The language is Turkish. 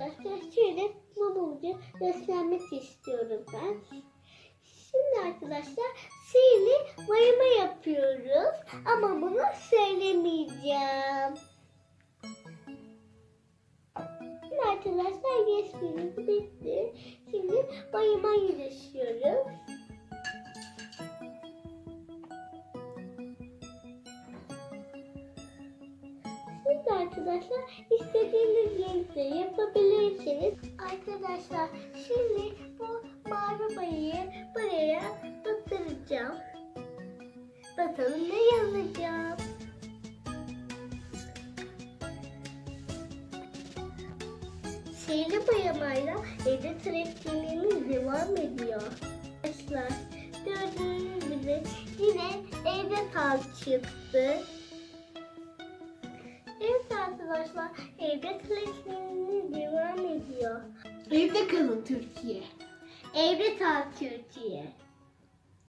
Arkadaşlar şöyle mumumcu göstermek istiyorum ben. Şimdi arkadaşlar sihirli mayama yapıyoruz. Ama bunu söylemeyeceğim. Şimdi arkadaşlar resmimiz bitti. Şimdi mayama yarışıyoruz. De arkadaşlar istediğiniz renkte yapabilirsiniz. Arkadaşlar şimdi bu mavi bayıyı buraya batıracağım. Bakalım ne yazacağım. Sihirli boyamayla evde trafiklerimiz devam ediyor. Arkadaşlar gördüğünüz gibi yine evde kal çıktı. Arkadaşlar evde trafiklerimiz devam ediyor. Evde kalın Türkiye. Evde kal Türkiye.